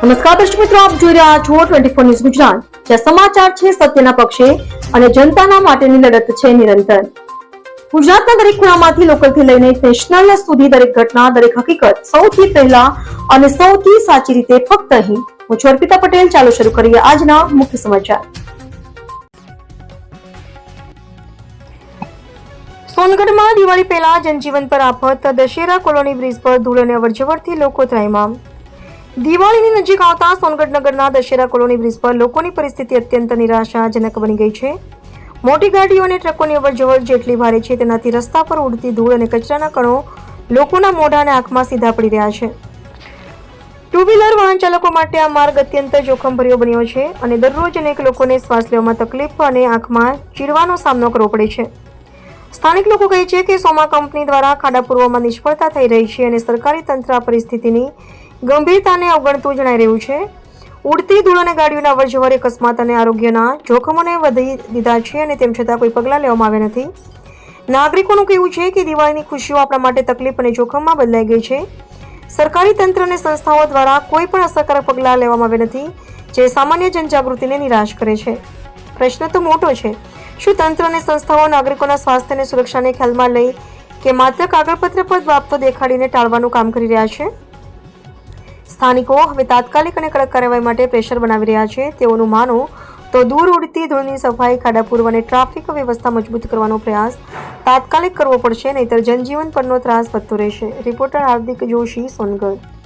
નમસ્કાર દર્શક મિત્રો, આપ જોઈ રહ્યા છો ટ્વેન્ટી ફોર ન્યૂઝ ગુજરાત. જ્યાં સમાચાર છે સત્યના પક્ષે અને જનતાના માટેની લડત છે નિરંતર. ગુજરાતના દરેક ખૂણામાંથી લોકલથી લઈને નેશનલ સુધી દરેક ઘટના, દરેક હકીકત સૌથી પહેલા અને સૌથી સાચી રીતે ફક્ત અહીં. હું છું અર્પિતા પટેલ. ચાલો શરૂ કરીએ આજના મુખ્ય સમાચાર. સોનગઢમાં દિવાળી પહેલા જનજીવન પર આફત, દશેરા કોલોની બ્રિજ પર ધૂળ અને અવરજવરથી લોકો ત્રાહિમામ દિવાળીની નજીક આવતા સોનગઢ નગરના દશેરા કોલોની બ્રિજ પર લોકોની પરિસ્થિતિ અત્યંત નિરાશાજનક બની ગઈ છે. મોટી ગાડીઓ અને ટ્રકોની અવરજવર જેટલી ભારે છે તેનાથી રસ્તા પર ઉડતી ધૂળ અને કચરાના કણો લોકોના મોઢા અને આંખમાં સીધા પડી રહ્યા છે. ટુ વ્હીલર વાહન ચાલકો માટે આ માર્ગ અત્યંત જોખમભર્યો બન્યો છે અને દરરોજ અનેક લોકોને શ્વાસ લેવામાં તકલીફ અને આંખમાં ચીડવાનો સામનો કરવો પડે છે. સ્થાનિક લોકો કહે છે કે સોમા કંપની દ્વારા ખાડા પૂરવામાં નિષ્ફળતા થઈ રહી છે અને સરકારી તંત્ર આ પરિસ્થિતિની ગંભીરતાને અવગણતું જણાઈ રહ્યું છે. ઉડતી ધૂળ અને ગાડીઓના અવરજવર અકસ્માત અને આરોગ્યના જોખમોને વધી દીધા છે અને તેમ છતાં કોઈ પગલાં લેવામાં આવ્યા નથી. નાગરિકોનું કહેવું છે કે દિવાળીની ખુશીઓ આપણા માટે તકલીફ અને જોખમમાં બદલાઈ ગઈ છે. સરકારી તંત્ર અને સંસ્થાઓ દ્વારા કોઈ પણ અસરકારક પગલાં લેવામાં આવ્યા નથી, જે સામાન્ય જનજાગૃતિને નિરાશ કરે છે. પ્રશ્ન તો મોટો છે. શું તંત્ર અને સંસ્થાઓ નાગરિકોના સ્વાસ્થ્ય અને સુરક્ષાને ખ્યાલમાં લઈ કે માત્ર કાગળપત્ર પર બાબતો દેખાડીને ટાળવાનું કામ કરી રહ્યા છે? સ્થાનિકો હવે તાત્કાલિક અને કડક કાર્યવાહી માટે પ્રેશર બનાવી રહ્યા છે. તેઓનું માનો તો દૂર ઉડતી ધૂળની સફાઈ, ખાડા પૂર્વ અને ટ્રાફિક વ્યવસ્થા મજબૂત કરવાનો પ્રયાસ તાત્કાલિક કરવો પડશે, નહીતર જનજીવન પરનો ત્રાસ વધતો રહેશે. રિપોર્ટર હાર્દિક જોશી, સોનગઢ.